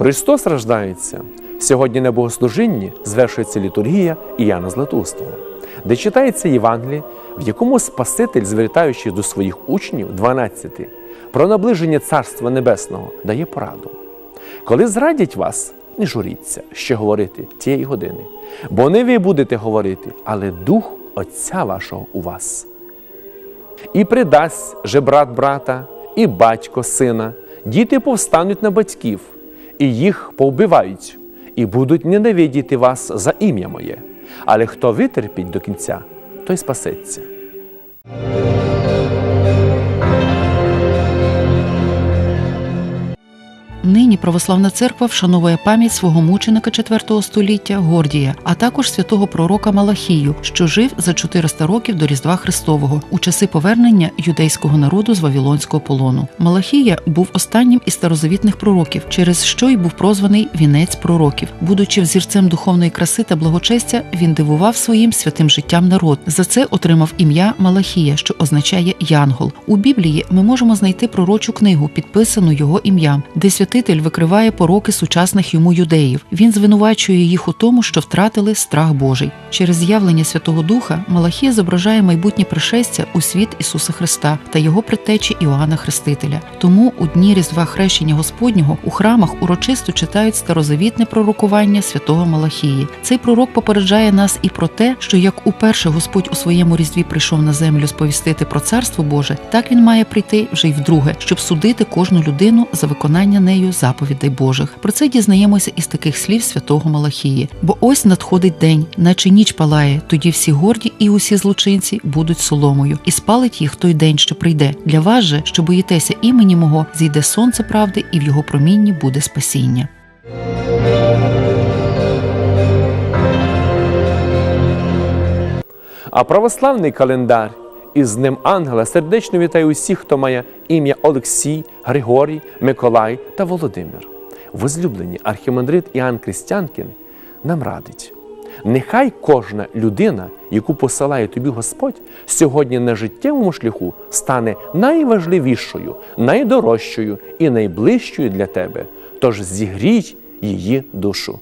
Христос рождається. Сьогодні на богослужінні звершується літургія Іоанна Златоустого, де читається Євангеліє, в якому Спаситель, звертаючись до своїх учнів 12, про наближення Царства Небесного, дає пораду. Коли зрадять вас, не журіться, що говорити тієї години, бо не ви будете говорити, але Дух Отця вашого у вас. І придасть же брат брата, і батько сина, діти повстануть на батьків, і їх повбивають, і будуть ненавидіти вас за ім'я моє. Але хто витерпіть до кінця, той спасеться. Православна церква вшановує пам'ять свого мученика IV століття Гордія, а також святого пророка Малахію, що жив за 400 років до Різдва Христового у часи повернення юдейського народу з Вавилонського полону. Малахія був останнім із старозавітних пророків, через що й був прозваний вінець пророків. Будучи взірцем духовної краси та благочестя, він дивував своїм святим життям народ. За це отримав ім'я Малахія, що означає Янгол. У Біблії ми можемо знайти пророчу книгу, підписану його ім'ям, де святитель викриває пороки сучасних йому юдеїв. Він звинувачує їх у тому, що втратили страх Божий. Через з'явлення Святого Духа Малахія зображає майбутнє пришестя у світ Ісуса Христа та його предтечі Іоанна Хрестителя. Тому у дні Різдва Хрещення Господнього у храмах урочисто читають старозавітне пророкування святого Малахії. Цей пророк попереджає нас і про те, що як уперше Господь у своєму різдві прийшов на землю сповістити про царство Боже, так він має прийти вже й вдруге, щоб судити кожну людину за виконання нею заповідей Божих. Про це дізнаємося із таких слів святого Малахії. Бо ось надходить день, наче ніч палає, тоді всі горді і усі злочинці будуть соломою, і спалить їх той день, що прийде. Для вас же, що боїтеся імені мого, зійде сонце правди, і в його промінні буде спасіння. А православний календар із Днем Ангела сердечно вітає усіх, хто має ім'я Олексій, Григорій, Миколай та Володимир. Возлюблені архімандрит Іоанн Крістянкін нам радить. Нехай кожна людина, яку посилає тобі Господь, сьогодні на життєвому шляху стане найважливішою, найдорожчою і найближчою для тебе. Тож зігрій її душу.